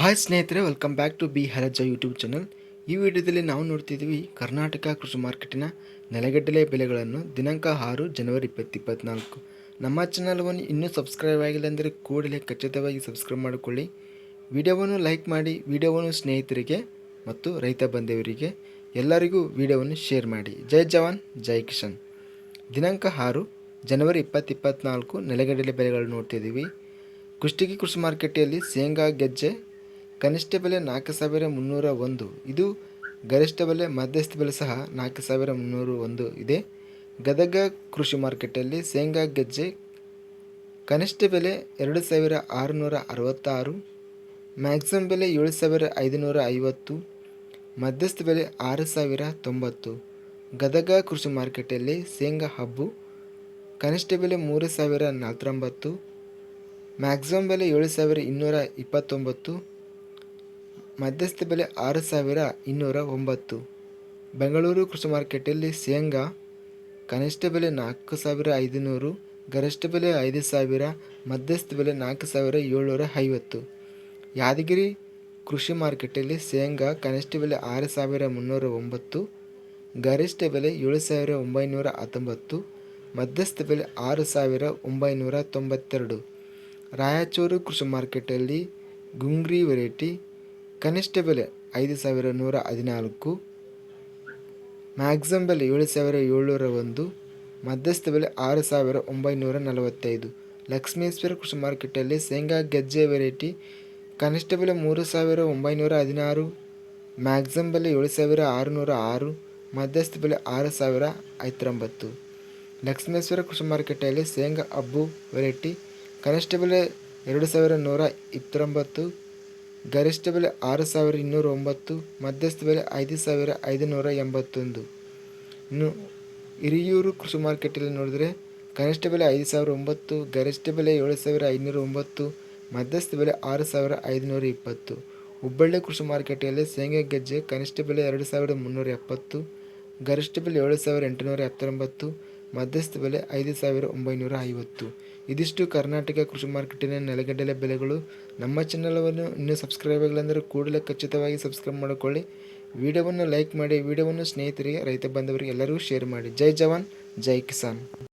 Hi ಸ್ನೇಹಿತರೆ welcome back to B Haraja YouTube channel ಈ ವಿಡಿಯೋದಲ್ಲಿ ನಾವು ನೋಡ್ತಿದ್ದೀವಿ ಕರ್ನಾಟಕ ಕೃಷಿ ಮಾರ್ಕೆಟಿನ ನೆಲಗಡಲೆ ಬೆಲೆಗಳನ್ನು ದಿನಾಂಕ ಆರು ಜನವರಿ ಇಪ್ಪತ್ತು ಇಪ್ಪತ್ತ್ನಾಲ್ಕು ನಮ್ಮ ಚಾನಲ್ವನ್ನು ಇನ್ನೂ ಸಬ್ಸ್ಕ್ರೈಬ್ ಆಗಿಲ್ಲ ಅಂದರೆ ಕೂಡಲೇ ಖಚಿತವಾಗಿ ಸಬ್ಸ್ಕ್ರೈಬ್ ಮಾಡಿಕೊಳ್ಳಿ. ವಿಡಿಯೋವನ್ನು ಲೈಕ್ ಮಾಡಿ, ವಿಡಿಯೋವನ್ನು ಸ್ನೇಹಿತರಿಗೆ ಮತ್ತು ರೈತ ಬಂಧುವರಿಗೆ ಎಲ್ಲರಿಗೂ ವಿಡಿಯೋವನ್ನು ಶೇರ್ ಮಾಡಿ. ಜೈ ಜವಾನ್, ಜೈ ಕಿಶನ್ ದಿನಾಂಕ ಆರು ಜನವರಿ ಇಪ್ಪತ್ತು ಇಪ್ಪತ್ತ್ನಾಲ್ಕು ನೆಲಗಡಲೆ ಬೆಲೆಗಳನ್ನು ನೋಡ್ತಿದ್ದೀವಿ. ಕುಷ್ಟಗಿ ಕೃಷಿ ಮಾರ್ಕೆಟಿಯಲ್ಲಿ ಶೇಂಗಾ, ಗೆಜ್ಜೆ ಕನಿಷ್ಠ ಬೆಲೆ ನಾಲ್ಕು ಸಾವಿರ ಮುನ್ನೂರ ಒಂದು. ಇದು ಗರಿಷ್ಠ ಬೆಲೆ ಮಧ್ಯಸ್ಥ ಬೆಲೆ ಸಹ ನಾಲ್ಕು ಸಾವಿರ ಮುನ್ನೂರು ಒಂದು ಇದೆ. ಗದಗ ಕೃಷಿ ಮಾರುಕಟ್ಟೆಯಲ್ಲಿ ಶೇಂಗಾ ಗೆಜ್ಜೆ ಕನಿಷ್ಠ ಬೆಲೆ ಎರಡು ಸಾವಿರ ಆರುನೂರ ಅರವತ್ತಾರು, ಮ್ಯಾಕ್ಸಿಮಮ್ ಬೆಲೆ ಏಳು ಸಾವಿರ ಐದುನೂರ ಐವತ್ತು, ಮಧ್ಯಸ್ಥ ಬೆಲೆ ಆರು ಸಾವಿರ ತೊಂಬತ್ತು. ಗದಗ ಕೃಷಿ ಮಾರುಕಟ್ಟೆಯಲ್ಲಿ ಶೇಂಗಾ ಹಬ್ಬು ಕನಿಷ್ಠ ಬೆಲೆ ಮೂರು ಸಾವಿರ ನಲ್ವತ್ತೊಂಬತ್ತು ಮ್ಯಾಕ್ಸಿಮಮ್ ಬೆಲೆ ಏಳು ಸಾವಿರ ಇನ್ನೂರ ಇಪ್ಪತ್ತೊಂಬತ್ತು ಮಧ್ಯಸ್ಥ ಬೆಲೆ ಆರು ಸಾವಿರ ಇನ್ನೂರ ಒಂಬತ್ತು. ಬೆಂಗಳೂರು ಕೃಷಿ ಮಾರ್ಕೆಟಲ್ಲಿ ಶೇಂಗಾ, ಕನಿಷ್ಠ ಬೆಲೆ ನಾಲ್ಕು ಸಾವಿರ ಐದುನೂರು, ಗರಿಷ್ಠ ಬೆಲೆ ಐದು ಸಾವಿರ, ಮಧ್ಯಸ್ಥ ಬೆಲೆ ನಾಲ್ಕು ಸಾವಿರ ಏಳ್ನೂರ ಐವತ್ತು. ಯಾದಗಿರಿ ಕೃಷಿ ಮಾರ್ಕೆಟಲ್ಲಿ ಶೇಂಗಾ, ಕನಿಷ್ಠ ಬೆಲೆ ಆರು ಸಾವಿರ ಮುನ್ನೂರ ಒಂಬತ್ತು, ಗರಿಷ್ಠ ಬೆಲೆ ಏಳು ಸಾವಿರ ಒಂಬೈನೂರ ಹತ್ತೊಂಬತ್ತು, ಮಧ್ಯಸ್ಥ ಬೆಲೆ ಆರು ಸಾವಿರ ಒಂಬೈನೂರ ತೊಂಬತ್ತೆರಡು. ರಾಯಚೂರು ಕೃಷಿ ಮಾರ್ಕೆಟಲ್ಲಿ ಗುಂಗ್ರಿ ವೆರೈಟಿ ಕನಿಷ್ಠ ಬೆಲೆ ಐದು ಸಾವಿರ ನೂರ ಹದಿನಾಲ್ಕು ಮ್ಯಾಕ್ಸಿಮಮ್ ಬೆಲೆ ಏಳು ಸಾವಿರ ಏಳ್ನೂರ ಒಂದು ಮಧ್ಯಸ್ಥ ಬೆಲೆ ಆರು ಸಾವಿರ ಒಂಬೈನೂರ ನಲವತ್ತೈದು. ಲಕ್ಷ್ಮೇಶ್ವರ ಕೃಷಿ ಮಾರ್ಕೆಟಲ್ಲಿ ಶೇಂಗಾ ಗೆಜ್ಜೆ ವೆರೈಟಿ ಕನಿಷ್ಠ ಬೆಲೆ ಮೂರು ಸಾವಿರ ಒಂಬೈನೂರ ಹದಿನಾರು ಮ್ಯಾಕ್ಸಿಮಮ್ ಬೆಲೆ ಏಳು ಸಾವಿರ ಆರುನೂರ ಆರು, ಮಧ್ಯಸ್ಥ ಬೆಲೆ ಆರು ಸಾವಿರ ಐವತ್ತೊಂಬತ್ತು. ಲಕ್ಷ್ಮೇಶ್ವರ ಕೃಷಿ ಮಾರ್ಕೆಟಲ್ಲಿ ಶೇಂಗಾ ಅಬ್ಬು ವೆರೈಟಿ ಕನಿಷ್ಠ ಬೆಲೆ ಎರಡು ಸಾವಿರ ನೂರ ಇಪ್ಪತ್ತೊಂಬತ್ತು ಗರಿಷ್ಠ ಬೆಲೆ ಆರು ಸಾವಿರ ಇನ್ನೂರ ಒಂಬತ್ತು ಮಧ್ಯಸ್ಥ ಬೆಲೆ ಐದು ಸಾವಿರ ಐದುನೂರ ಎಂಬತ್ತೊಂದು ಇನ್ನು ಹಿರಿಯೂರು ಕೃಷಿ ಮಾರ್ಕೆಟಲ್ಲಿ ನೋಡಿದರೆ ಕನಿಷ್ಠ ಬೆಲೆ ಐದು ಸಾವಿರ ಒಂಬತ್ತು ಗರಿಷ್ಠ ಬೆಲೆ ಏಳು ಸಾವಿರ ಐನೂರ ಒಂಬತ್ತು ಮಧ್ಯಸ್ಥ ಬೆಲೆ ಆರು ಸಾವಿರ ಐದುನೂರ ಇಪ್ಪತ್ತು ಹುಬ್ಬಳ್ಳಿ ಕೃಷಿ ಮಾರುಕಟ್ಟೆಯಲ್ಲಿ ಶೇಂಗಾ ಗೆಜ್ಜೆ ಕನಿಷ್ಠ ಬೆಲೆ ಎರಡು ಸಾವಿರದ ಮುನ್ನೂರ ಎಪ್ಪತ್ತು ಗರಿಷ್ಠ ಬೆಲೆ ಏಳು ಸಾವಿರ ಎಂಟುನೂರ ಎಪ್ಪತ್ತೊಂಬತ್ತು ಮಧ್ಯಸ್ಥ ಬೆಲೆ ಐದು ಸಾವಿರ ಒಂಬೈನೂರ ಐವತ್ತು. ಇದಿಷ್ಟು ಕರ್ನಾಟಕ ಕೃಷಿ ಮಾರ್ಕೆಟಿನ ನೆಲಗಡಲೆ ಬೆಲೆಗಳು. ನಮ್ಮ ಚಾನಲವನ್ನು ಇನ್ನೂ ಸಬ್ಸ್ಕ್ರೈಬ್ ಆಗಿಲ್ಲ ಕೂಡಲೇ ಖಚಿತವಾಗಿ ಸಬ್ಸ್ಕ್ರೈಬ್ ಮಾಡಿಕೊಳ್ಳಿ. ವಿಡಿಯೋವನ್ನು ಲೈಕ್ ಮಾಡಿ, ವಿಡಿಯೋವನ್ನು ಸ್ನೇಹಿತರಿಗೆ, ರೈತ ಬಾಂಧವರಿಗೆ ಎಲ್ಲರಿಗೂ ಶೇರ್ ಮಾಡಿ. ಜೈ ಜವಾನ್, ಜೈ ಕಿಸಾನ್.